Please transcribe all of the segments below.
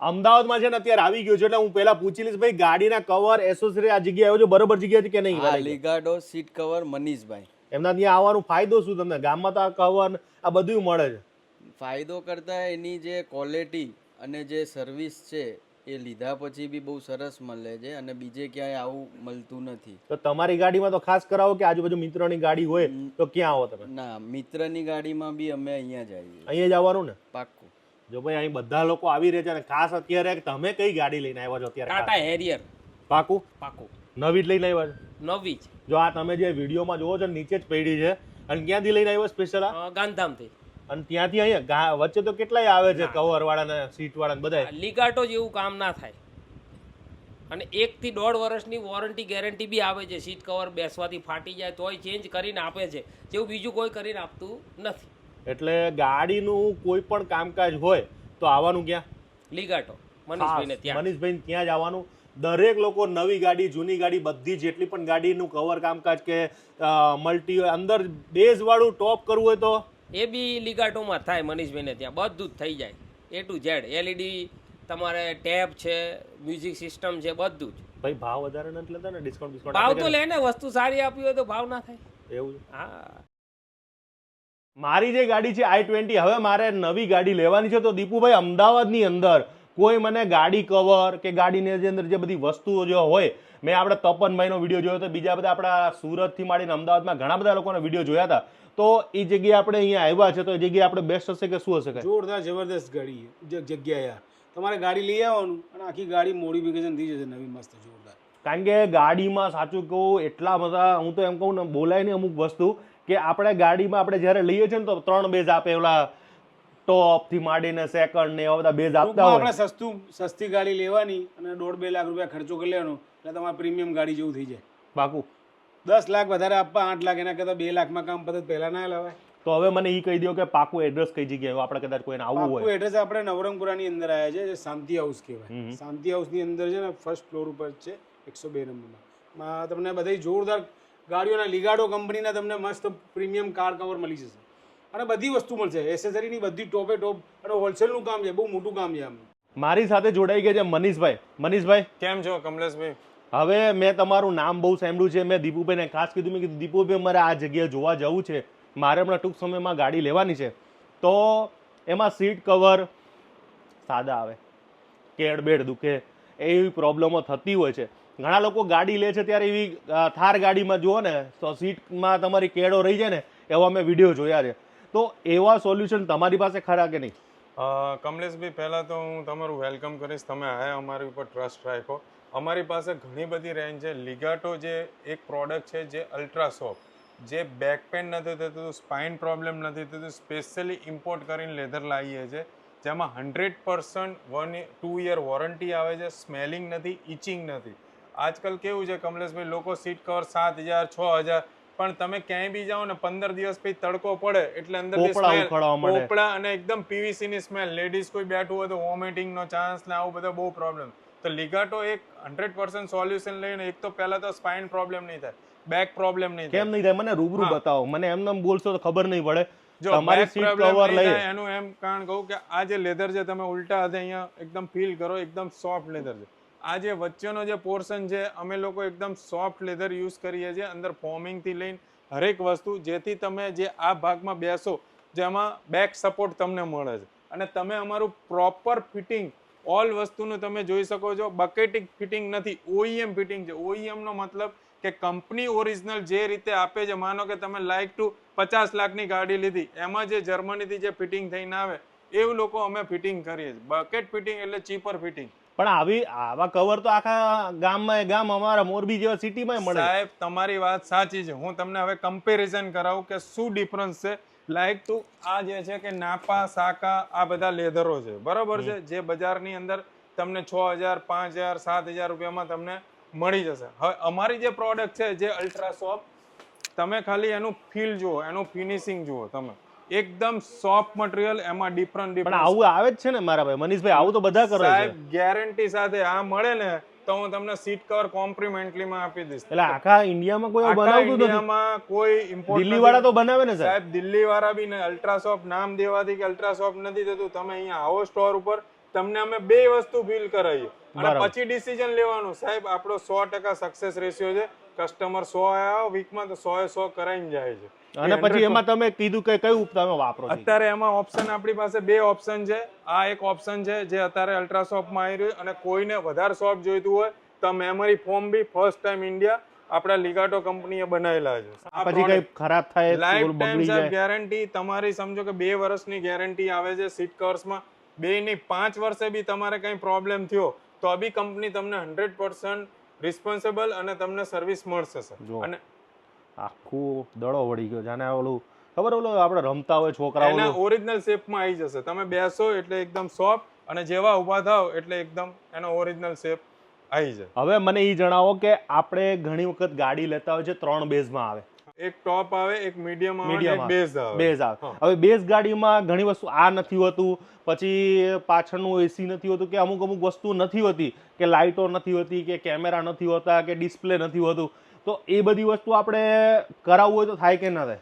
અમદાવાદમાં છે ને અત્યારે આવી ગયો છે એટલે હું પહેલા પૂછી લઈશ ભાઈ ગાડીના કવર એસોસરી આ જગ્યાએ આવ્યો છે? બરોબર જગ્યા છે કે નહીં? આ લીગાડો સીટ કવર મનીષભાઈ. એમના ત્યાં આવવાનો ફાયદો શું તમને? ગામમાં તો આ કવર આ બધું મળે છે. ફાયદો કરતા એની જે ક્વોલિટી અને જે સર્વિસ છે એ લીધા પછી બી બહુ સરસ મળે છે અને બીજે ક્યાંય આવું મળતું નથી. તો તમારી ગાડીમાં તો ખાસ કરાવો કે આજુબાજુ મિત્રોની ગાડી હોય તો ક્યાં આવો તમે? ના મિત્રની ગાડીમાં બી અમે અહીંયા જ આવીએ અહીંયા જ આવવાનું ને? પાક્કું. જો ભાઈ અહીં બધા લોકો આવી રહ્યા છે અને ખાસ અત્યારે તમે કઈ ગાડી લઈને આવ્યા છો અત્યારે ટાટા હેરિયર. પાકું? પાકું. નવી જ લઈને આવ્યા છો? નવી જ. જો આ તમે જે વિડીયોમાં જોવો છો ને નીચે જ પડી છે. અને ક્યાંથી લઈને આવ્યો સ્પેશિયલ આ? ગાંધામથી ગાંધીધામથી. અને ત્યાંથી અહીંયા વચ્ચે તો કેટલાય આવે છે કવર વાળા સીટ વાળા બધા લીગાટો જેવું કામ ના થાય. અને એકથી દોઢ વર્ષની વોરંટી ગેરંટી બી આવે છે. સીટ કવર બેસવાથી ફાટી જાય તોય ચેન્જ કરીને આપે છે. જેવું બીજું કોઈ કરીને આપતું નથી. એટલે ગાડીનું કોઈ પણ કામકાજ હોય તો આવવાનું ક્યાં? લીગાટો. મનીષભાઈને ત્યાં. મનીષભાઈ ત્યાં જ આવવાનું. દરેક લોકો નવી ગાડી જૂની ગાડી બધી જેટલી પણ ગાડીનું કવર કામકાજ કે મલ્ટી અંદર બેઝ વાળું ટોપ કરવું હોય તો? એ બી લીગાટોમાં થાય મનીષભાઈને ત્યાં. બધું જ થઈ જાય. એ ટુ ઝેડ એલઈડી તમારે ટેપ છે મ્યુઝિક સિસ્ટમ છે બધું જ. ભાઈ ભાવ વધારે નથી લેતા ને? ડિસ્કાઉન્ટ ભાવ તો લે ને વસ્તુ સારી આપી હોય તો ભાવ ના થાય. એવું હા. મારી જે ગાડી છે આઈ ટ્વેન્ટી હવે મારે નવી ગાડી લેવાની છે. તો દીપુભાઈ અમદાવાદની અંદર કોઈ મને ગાડી કવર કે ગાડીની જે અંદર જે બધી વસ્તુઓ જે હોય મેં આપણે તપનભાઈનો વીડિયો જોયો તો બીજા બધા આપણા સુરતથી માંડીને અમદાવાદમાં ઘણા બધા લોકોના વીડિયો જોયા હતા. તો એ જગ્યાએ આપણે અહીંયા આવ્યા છે તો એ જગ્યાએ આપણે બેસ્ટ હશે કે શું હશે કે જોરદાર જબરદસ્ત ગાડી જગ્યા યાર તમારે ગાડી લઈ આવવાનું અને આખી ગાડી મોડિફિકેશન થઈ જશે નવી મસ્ત જોરદાર. કારણ કે ગાડીમાં સાચું કહું એટલા બધા હું તો એમ કહું ને બોલાય નહીં અમુક વસ્તુ. કે આપણે ગાડીમાં આપણે જ્યારે લઈએ છીએ ને તો ત્રણ બેઝ આપે ઓલા ટોપથી માંડીને સેકન્ડ ને એવા બધા બેઝ આપતા હોય. આપણે સસ્તું સસ્તી ગાડી લેવાની અને દોઢ બે લાખ રૂપિયા ખર્ચો કરી લેવાનો એટલે તમારે પ્રીમિયમ ગાડી જેવું થઈ જાય. બાકુ. દસ લાખ વધારે આપવા આઠ લાખ એના કરતાં બે લાખમાં કામ પતે પહેલા ના લેવાય. તો હવે મને એ કહી દો કે પાકું એડ્રેસ કઈ જગ્યાએ? આપણે કદાચ કોઈને આવવું હોય. એડ્રેસ આપણે નવરંગપુરાની અંદર આવ્યા છે જે શાંતિ હાઉસ કહેવાય. શાંતિ હાઉસની અંદર છે ને ફર્સ્ટ ફ્લોર ઉપર છે એકસો બે નંબરમાં. માં તમને બધી જોરદાર ગાડીઓના લીગાડો કંપનીના તમને મસ્ત પ્રીમિયમ કાર કવર મળી જશે. અને બધી વસ્તુ મળશે. એસેસરીની બધી ટોપે ટોપ અને હોલસેલનું કામ છે. બહુ મોટું કામ છે આમ. મારી સાથે જોડાઈ ગયા છે મનીષભાઈ. મનીષભાઈ? કેમ છો કમલેશભાઈ? હવે મેં તમારું નામ બહુ સાંભળ્યું છે. મેં દીપુભાઈને ખાસ કીધું મેં કીધું દીપુભાઈ મારે આ જગ્યાએ જોવા જવું છે. મારે હમણાં ટૂંક સમયમાં ગાડી લેવાની છે. તો એમાં સીટ કવર સાદા આવે. કેડ બેડ દુખે. એવી પ્રોબ્લેમો થતી હોય છે. ઘણા લોકો ગાડી લે છે ત્યારે એવી થાર ગાડીમાં જુઓ ને, તો સીટમાં તમારી કેડો રહી જાય ને, એવા મેં વીડિયો જોયા છે. તો એવા સોલ્યુશન તમારી પાસે ખરા કે નહીં? કમલેશભાઈ, પહેલાં તો હું તમારું વેલકમ કરીશ. તમે આયા, અમારી ઉપર ટ્રસ્ટ રાખો. અમારી પાસે ઘણી બધી રેન્જ છે. લિગાટો જે એક પ્રોડક્ટ છે, જે અલ્ટ્રા જે બેક પેન નથી થતું સ્પાઇન પ્રોબ્લેમ નથી થતું સ્પેશિયલી ઇમ્પોર્ટ કરીને લેધર લાવીએ છીએ. જેમાં hundred percent one two year warranty આવે છે. સ્મેલિંગ નથી ઇચિંગ નથી. આજકાલ કેવું છે કમલેશભાઈ? લોકો સીટ કવર સાત હજાર છ હજાર પણ તમે ક્યાંય બી જાઓ ને પંદર દિવસ પછી તડકો પડે એટલે અંદર પોપડા અને એકદમ પીવીસી ની સ્મેલ લેડીઝ કોઈ બેઠું હોય તો વોમિટિંગ નો ચાન્સ ને આવું બધા બહુ પ્રોબ્લેમ તો લિગાટો એક હંડ્રેડ પર્સન્ટ સોલ્યુશન લઈને એક તો પહેલા તો સ્પાઇન પ્રોબ્લેમ નહીં થાય બેક પ્રોબ્લેમ નહીં કેમ નહીં થાય? મને રૂબરૂ બતાવો. મને એમને એમ બોલશો તો ખબર નહીં પડે. જો તમારી સીટ કવર લઈ. એનું એમ કારણ કહું કે આ જે લેધર છે તમે ઉલટા હાથે અહીંયા એકદમ ફીલ કરો એકદમ સોફ્ટ લેધર છે. આ જે વચ્ચેનો જે પોર્શન છે, અમે લોકો એકદમ સોફ્ટ લેધર યુઝ કરીએ છીએ, અંદર ફોર્મિંગથી લઈને હરેક વસ્તુ, જેથી તમે જે આ ભાગમાં બેસો, જેમાં બેક સપોર્ટ તમને મળે છે. અને તમે અમારું પ્રોપર ફિટિંગ ઓલ વસ્તુનું તમે જોઈ શકો છો બકેટિક ફિટિંગ નથી ઓઈએમ ફિટિંગ છે. ઓઈએમનો મતલબ કે કંપની ઓરિજિનલ જે રીતે આપે છે, માનો કે તમે લાઈક ટુ પચાસ લાખની ગાડી લીધી, એમાં જે જર્મનીથી જે ફિટિંગ થઈને આવે, એવું લોકો અમે ફિટિંગ કરીએ છીએ. બકેટ ફિટિંગ એટલે ચીપર ફિટિંગ પણ આવી આવા કવર તો આખા ગામમાં ગામ અમારા મોરબી જેવા સિટીમાં મળે. સાહેબ તમારી વાત સાચી છે. હું તમને હવે કમ્પેરિઝન કરાવું કે શું ડિફરન્સ છે. લાઈક ટુ આ જે છે કે નાપા સાકા આ બધા લેધરો છે. બરોબર છે? જે બજારની અંદર તમને છ હજાર પાંચ હજાર સાત હજાર રૂપિયામાં તમને મળી જશે. હવે અમારી જે પ્રોડક્ટ છે જે અલ્ટ્રા સોપ તમે ખાલી એનું ફીલ જુઓ એનું ફિનિશિંગ જુઓ તમે. એકદમ સોફ્ટ મટીરિયલ એમાં ડિફરન્ટ ડિફરન્ટ આવું આવે જ છે ને મારા ભાઈ મનીષભાઈ આવું તો બધા કરે છે. સાહેબ ગેરંટી સાથે આ મળે ને તો હું તમને સીટ કવર કોમ્પ્લિમેન્ટલી માં આપી દઈશ. એટલે આખા ઇન્ડિયામાં કોઈ બનાવતું નથી? ઇન્ડિયામાં કોઈ ઇમ્પોર્ટ દિલ્હી વાળા તો બનાવે ને સાહેબ? સાહેબ દિલ્હી વાળા બી ને અલ્ટ્રાસોફ્ટ નામ દેવાથી કે અલ્ટ્રાસોફ્ટ નથી થતું તમે અહીંયા આવો સ્ટોર ઉપર તમને અમે બે વસ્તુ ફીલ કરાવીએ. અને પછી ડિસિઝન લેવાનું. સાહેબ આપણો સો ટકા સક્સેસ રેશિયો છે. કસ્ટમર સો આવ્યા વીકમાં તો સો એ સો કરાઈને જાય છે. અને પછી એમાં તમે કીધું કે કયું તમે વાપરો અત્યારે એમાં ઓપ્શન આપણી પાસે બે ઓપ્શન છે. આ એક ઓપ્શન છે જે અત્યારે અલ્ટ્રા આવી રહ્યું અને કોઈને વધારે શોપ જોઈતું હોય તો memory foam be first time India આપણા લિગાટો કંપનીએ બનાવેલા છે. પછી કઈ ખરાબ થાય લાઈફ ટાઈમ ગેરંટી તમારી સમજો કે બે વર્ષની ગેરંટી આવે છે સીટ કવર્સમાં બે ની પાંચ વર્ષે બી તમારે કંઈ પ્રોબ્લેમ થયો તો બી કંપની તમને હંડ્રેડ પર્સન્ટ રિસ્પોન્સિબલ અને તમને સર્વિસ મળશે. સર અને આખું દડો વળી ગયો. જાણે ઓલું ખબર ઓલો આપણે રમતા હોય છોકરાઓ એના ઓરિજિનલ શેપમાં આવી જશે. તમે બેસો એટલે એકદમ સોફ્ટ અને જેવા ઊભા થાવ એટલે એકદમ એનો ઓરિજિનલ શેપ આવી જાય. હવે મને એ જણાવો કે આપણે ઘણી વખત ગાડી લેતા હોય છે ત્રણ બેઝમાં આવે. એક ટોપ આવે એક મીડિયમ આવે મીડિયમ બેઝ આવે. બેઝ આવે. હવે બેઝ ગાડીમાં ઘણી વસ્તુ આ નથી હોતું પછી પાછળનું એસી નથી હોતું કે અમુક અમુક વસ્તુ નથી હોતી કે લાઇટો નથી હોતી કે કેમેરા નથી હોતા કે ડિસ્પ્લે નથી હોતું. તો એ બધી વસ્તુ આપણે કરાવવું હોય તો થાય કે ના થાય?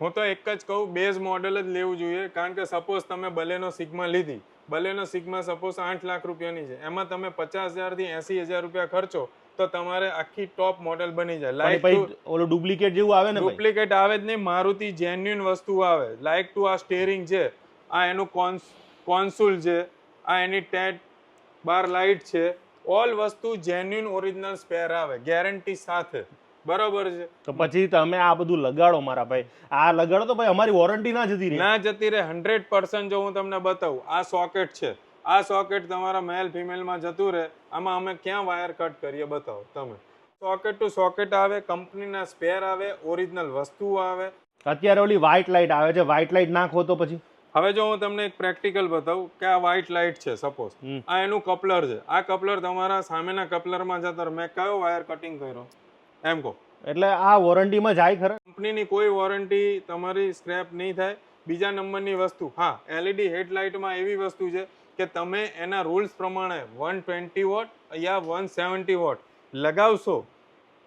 હું તો એક જ કહું બેઝ મોડેલ જ લેવું જોઈએ. કારણ કે સપોઝ તમે બલેનો સિગ્મા લીધી. બલેનો સિગ્મા સપોઝ આઠ લાખ રૂપિયાની છે. એમાં તમે પચાસ હજારથી એસી હજાર રૂપિયા ખર્ચો. તો તમારે આખી ટોપ મોડેલ બની જાય. લાઈક ઓલું ડુપ્લિકેટ જેવું આવે ને ડુપ્લિકેટ આવે જ નહીં મારુતિ જેન્યુન વસ્તુ આવે. લાઈક ટુ આ સ્ટેરિંગ છે આ એનું કોન્સુલ છે આ એની ટેટ બાર લાઇટ છે. ઓલ વસ્તુ જેન્યુન ઓરિજિનલ સ્પેર આવે ગેરંટી સાથે. બરોબર છે? તો પછી તમે આ બધું લગાડો મારા ભાઈ. આ લગાડો તો ભાઈ અમારી વોરંટી ના જતી રહે. ના જતી રહે હંડ્રેડ પર્સન્ટ જો હું તમને બતાવું આ સોકેટ છે. આ સોકેટ તમારા મેલ ફિમેલમાં જતું રહે. આમાં અમે ક્યાં વાયર કટ કરીએ બતાવો તમે. સોકેટ ટુ સોકેટ આવે કંપનીના સ્પેર આવે ઓરિજિનલ વસ્તુ આવે. અત્યારે ઓલી વ્હાઇટ લાઇટ આવે છે. વ્હાઇટ લાઇટ નાખો તો પછી? હવે જો હું તમને એક પ્રેક્ટિકલ બતાવું કે આ વ્હાઇટ લાઇટ છે સપોઝ આ એનું કપલર છે. આ કપલર તમારા સામેના કપલરમાં જતા. મેં કયો વાયર કટિંગ કર્યો? એમ કહો. એટલે આ વોરંટીમાં જાય ખરા? કંપનીની કોઈ વોરંટી તમારી સ્ક્રેપ નહીં થાય. બીજા નંબરની વસ્તુ. હા એલઈડી હેડલાઇટમાં એવી વસ્તુ છે કે તમે એના રૂલ્સ પ્રમાણે વન ટ્વેન્ટી વોટ યા વન સેવન્ટી વોટ લગાવશો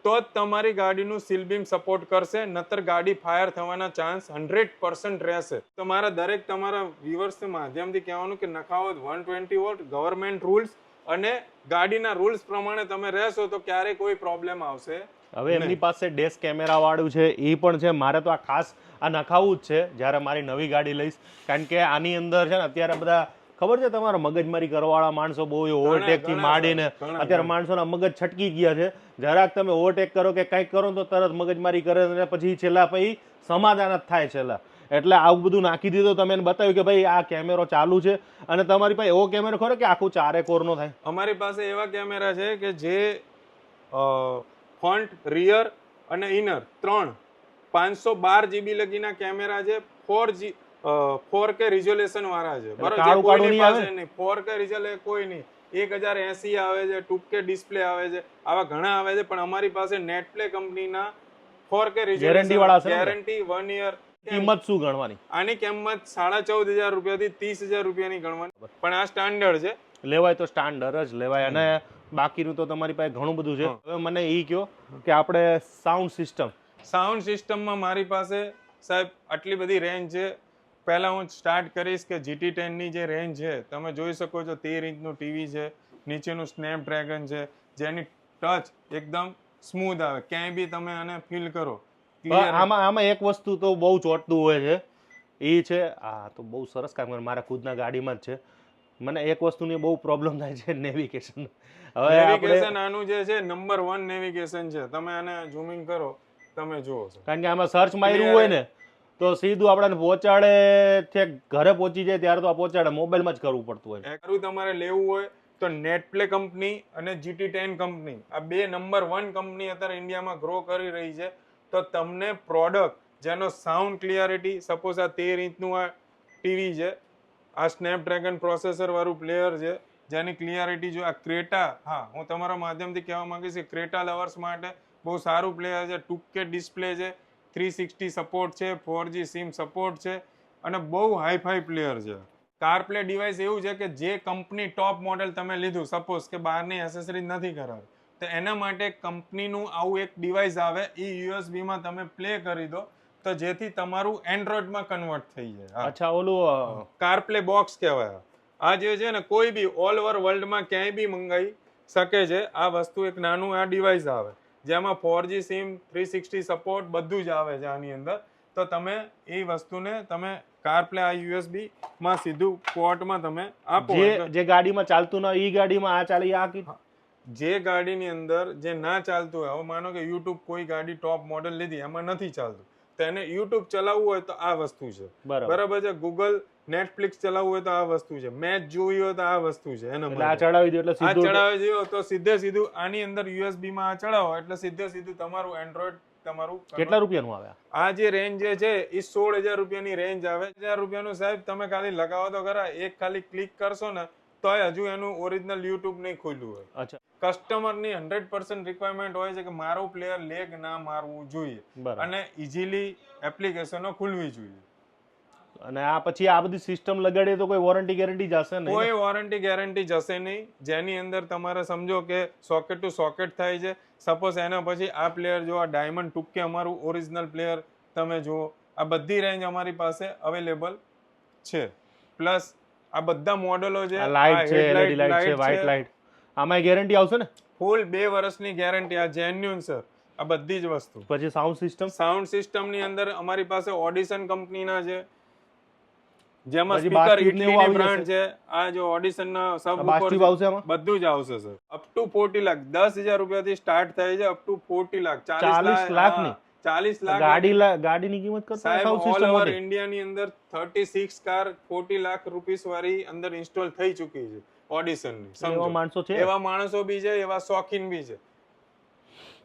તો જ તમારી ગાડીનું સીલબીમ સપોર્ટ કરશે નતર ગાડી ફાયર થવાના ચાન્સ હંડ્રેડ પર્સન્ટ રહેશે. તમારા દરેક તમારા વ્યુઅર્સ માધ્યમથી કહેવાનું કે નખાવો one twenty watt government rules અને ગાડીના રૂલ્સ પ્રમાણે તમે રહેશો તો ક્યારેય કોઈ પ્રોબ્લેમ આવશે હવે એમની પાસે ડેશ કેમેરા વાળું છે એ પણ છે મારે તો આ ખાસ આ નખાવું જ છે જ્યારે મારી નવી ગાડી લઈશ. કારણ કે આની અંદર છે ને અત્યારે બધા ખબર છે તમારા મગજમારી કરવાવાળા માણસો બહુ ઓવરટેકથી માંડીને અત્યારે માણસોના મગજ છટકી ગયા છે. જરાક તમે ઓવરટેક કરો કે કંઈક કરો તો તરત મગજમારી કરે અને પછી છેલ્લા પછી સમાધાન જ થાય છેલ્લા. એટલે આવું બધું નાખી દીધું તમે એને બતાવ્યું કે ભાઈ આ કેમેરો ચાલુ છે અને તમારી પાસે એવો કેમેરો ખરો કે આખું ચારે કોરનો થાય? અમારી પાસે એવા કેમેરા છે કે જે ફ્રન્ટ રિયર અને ઇનર ત્રણ પાંચસો બાર જીબી લગીના કેમેરા છે. Four G four K resolution વાળા છે. બરાબર નહીં પાસે નહીં. ફોર કે કોઈ નહીં. એક હજાર એસી આવે છે ટુ કે ડિસ્પ્લે આવે છે. આવા ઘણા આવે છે પણ અમારી પાસે નેટપ્લે કંપનીના ફોર કે ગેરંટી વાળા ગેરંટી વન યર કિંમત શું ગણવાની? આની કિંમત સાડા ચૌદ હજાર રૂપિયાથી ત્રીસ હજાર રૂપિયાની ગણવાની. પણ આ સ્ટાન્ડર્ડ છે. લેવાય તો સ્ટાન્ડર્ડ જ લેવાય. અને બાકીનું તો તમારી પાસે ઘણું બધું છે. હવે મને એ કહો કે આપણે સાઉન્ડ સિસ્ટમ સાઉન્ડ સિસ્ટમમાં મારી પાસે સાહેબ આટલી બધી રેન્જ છે. પહેલાં હું સ્ટાર્ટ કરીશ કે જીટી ટેનની જે રેન્જ છે તમે જોઈ શકો છો તેર ઇંચનું ટીવી છે નીચેનું સ્નેપ ડ્રેગન છે જેની ટચ એકદમ સ્મૂથ આવે. ક્યાંય બી તમે આને ફીલ કરો આમાં આમાં એક વસ્તુ તો બહુ ચોટતું હોય છે. એ છે આ તો બહુ સરસ કામ કરે મારા ખુદના ગાડીમાં જ છે. મને એક વસ્તુની બહુ પ્રોબ્લેમ થાય છે નેવિગેશન હવે નેવિગેશન આનું જે છે નંબર વન નેવિગેશન છે. તમે આને ઝૂમિંગ કરો તમે જુઓ છો. કારણ કે આમાં સર્ચ માર્યું હોય ને તો સીધું આપણને પહોંચાડે છે, ઘરે પહોંચી જાય ત્યારે તો આ પહોંચાડે, મોબાઈલમાં જ કરવું પડતું હોય. કરવું તમારે લેવું હોય તો નેટપ્લે કંપની અને જીટી ટેન કંપની, આ બે નંબર વન કંપની અત્યારે ઇન્ડિયામાં ગ્રો કરી રહી છે. તો તમને પ્રોડક્ટ જેનો સાઉન્ડ ક્લિયરિટી સપોઝ આ તેર ઇંચનું આ ટીવી છે, આ સ્નેપડ્રેગન પ્રોસેસરવાળું પ્લેયર છે, જેની ક્લિયરિટી જો આ ક્રેટા હા, હું તમારા માધ્યમથી કહેવા માંગીશ કે ક્રેટા લવર્સ માટે બહુ સારું પ્લેયર છે, ટૂંકે ડિસ્પ્લે છે થ્રી સિક્સટી સપોર્ટ છે ફોર જી સિમ સપોર્ટ છે અને બહુ હાઈફાઈ પ્લેયર છે. કારપ્લે ડિવાઇસ એવું છે કે જે કંપની ટોપ મોડેલ તમે લીધું સપોઝ કે બહારની એસેસરીઝ નથી કરાવી તો એના માટે કંપનીનું આવું એક ડિવાઇસ આવે એ યુએસબીમાં તમે પ્લે કરી દો તો જેથી તમારું એન્ડ્રોઈડમાં કન્વર્ટ થઈ જાય. અચ્છા ઓલું કારપ્લે બોક્સ કહેવાય. આ જે છે ને કોઈ બી ઓલ ઓવર વર્લ્ડમાં ક્યાંય બી મંગાવી શકે છે આ વસ્તુ એક નાનું આ ડિવાઇસ આવે. જેમાં four G SIM three sixty support બધું જ આવે છે આની અંદર. તો તમે એ વસ્તુને તમે કાર પ્લે આ યુએસબી માં સીધું પોર્ટમાં તમે આપો. જે ગાડીમાં ચાલતું ના ઈ ગાડીમાં આ ચાલે આ જે ગાડીની અંદર જે ના ચાલતું હોય હવે માનો કે યુટ્યુબ કોઈ ગાડી ટોપ મોડેલ લીધી એમાં નથી ચાલતું. તો એને યુટ્યુબ ચલાવવું હોય તો આ વસ્તુ છે. બરાબર. છે? ગૂગલ નેટફ્લિક્સ ચલાવવું હોય તો આ વસ્તુ છે. મેચ જોવી હોય તો આ વસ્તુ છે. એના આ ચડાવી દો એટલે આ ચડાવી ચડાવે તો સીધે સીધું આની અંદર યુએસબી માં આ ચડાવો એટલે સીધે સીધું તમારું એન્ડ્રોઈડ તમારું કેટલા રૂપિયાનું આવે? આ? જે રેન્જ જે છે એ સોળ હજાર રૂપિયાની રેન્જ આવે. હજાર રૂપિયાનું સાહેબ તમે ખાલી લગાવો તો ખરા એક ખાલી ક્લિક કરશો ને તોય હજુ એનું ઓરિજિનલ યુટ્યુબ નહીં ખુલ્યું હોય. અચ્છા. કસ્ટમરની હંડ્રેડ પર્સન્ટ રિક્વાયરમેન્ટ હોય છે કે મારું પ્લેયર લેગ ના મારવું જોઈએ. અને ઇઝીલી એપ્લિકેશનો ખુલવી જોઈએ. અને આ પછી આ બધી સિસ્ટમ લગાડીએ તો કોઈ વોરંટી ગેરંટી જશે નહીં કોઈ વોરંટી ગેરંટી જશે નહીં. જેની અંદર તમારે સમજો કે સોકેટ ટુ સોકેટ થાય છે. સપોઝ એના પછી આ પ્લેયર જો આ ડાયમંડ ટૂંકે અમારું ઓરિજિનલ પ્લેયર તમે જુઓ આ બધી રેન્જ અમારી પાસે અવેલેબલ છે. પ્લસ આ બધા મોડેલો છે લાઇટ છે લાઇટ છે વ્હાઇટ લાઇટ આમાં ગેરંટી આવશે ને? ફૂલ બે વર્ષની ગેરંટી આ જેન્યુન સર આ બધી જ વસ્તુ. પછી સાઉન્ડ સિસ્ટમ સાઉન્ડ સિસ્ટમની અંદર અમારી પાસે ઓડિશન કંપનીના છે. જેમાં સ્પીકર ને ઇટલીની બ્રાન્ડ છે. આ જો ઓડિશનના સબ બાસ્ટીવ આવશે આમાં? બધું જ આવશે sir up to forty lakh દસ હજાર રૂપિયાથી સ્ટાર્ટ થાય છે અપ ટુ ફોર્ટી લાખ 40 ચાલીસ લાખની? ચાલીસ લાખ ગાડી ગાડીની કિંમત કરતા સાહેબ સિસ્ટમ ઓલ ઓવર ઇન્ડિયાની અંદર thirty six car forty lakh rupees વાળી અંદર ઇન્સ્ટોલ થઈ ચૂકી છે. ઓડિશનની એવા માણસો છે? એવા માણસો બી છે એવા શોખીન બી છે.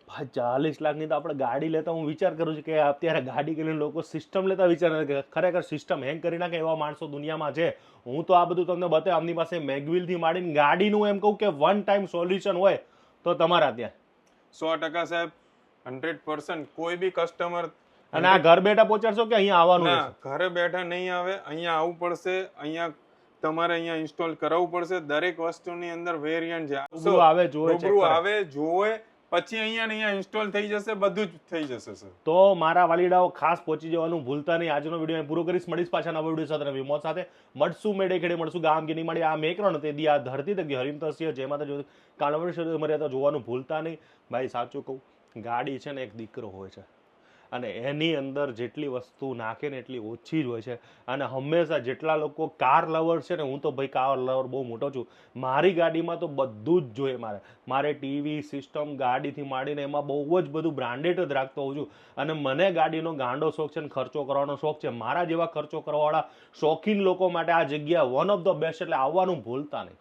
ભાઈ ચાલીસ લાખની તો આપણે ગાડી લેતા હું વિચાર કરું છું કે અત્યારે ગાડી કરીને લોકો સિસ્ટમ લેતા વિચાર કે ખરેખર સિસ્ટમ હેંગ કરી નાખે એવા માણસો દુનિયામાં છે. હું તો આ બધું તમને બતાવે આમની પાસે મેગવિલથી માંડીને ગાડીનું એમ કહું કે વન ટાઈમ સોલ્યુશન હોય તો તમારા ત્યાં. સો ટકા સાહેબ હંડ્રેડ પર્સન્ટ કોઈ બી કસ્ટમર અને આ ઘર બેઠા પહોંચાડશો કે અહીંયા આવવાનું ઘરે બેઠા નહીં આવે અહીંયા આવવું પડશે અહીંયા તમારે અહીંયા ઇન્સ્ટોલ કરાવવું પડશે. દરેક વસ્તુની અંદર વેરિયન્ટ છે આવે જોવે. આવે જોવે પછી અહીંયા અહીંયા ઇન્સ્ટોલ થઈ જશે બધું જ થઈ જશે સર. તો મારા વાલીડાઓ ખાસ પહોંચી જવાનું ભૂલતા નહીં. આજનો વીડિયો પૂરો કરીશ. મળીશ પાછા નવા વીડિયો સાથે વિમો સાથે. મળશું મેડે ખેડે મળશું. ગામ કે નહીં મળી આ મેકરણ તે દી આ ધરતી તક હરિમ તસ્ય જે માતા કાનવડ મર્યાદા જોવાનું ભૂલતા નહીં. ભાઈ સાચું કહું ગાડી છે ને એક દીકરો હોય છે. અને એની અંદર જેટલી વસ્તુ નાખે ને એટલી ઓછી જ હોય છે. અને હંમેશા જેટલા લોકો કાર લવર છે ને, હું તો ભાઈ કાર લવર બહુ મોટો છું, મારી ગાડીમાં તો બધું જ જોઈએ મારે. મારે ટીવી, સિસ્ટમ, ગાડીથી માંડીને એમાં બહુ જ બધું બ્રાન્ડેડ જ રાખતો હોઉં છું. અને મને ગાડીનો ગાંડો શોખ છે ને, ખર્ચો કરવાનો શોખ છે. મારા જેવા ખર્ચો કરવાવાળા શોખીન લોકો માટે આ જગ્યા વન ઓફ ધ બેસ્ટ એટલે આવવાનું ભૂલતા નહીં.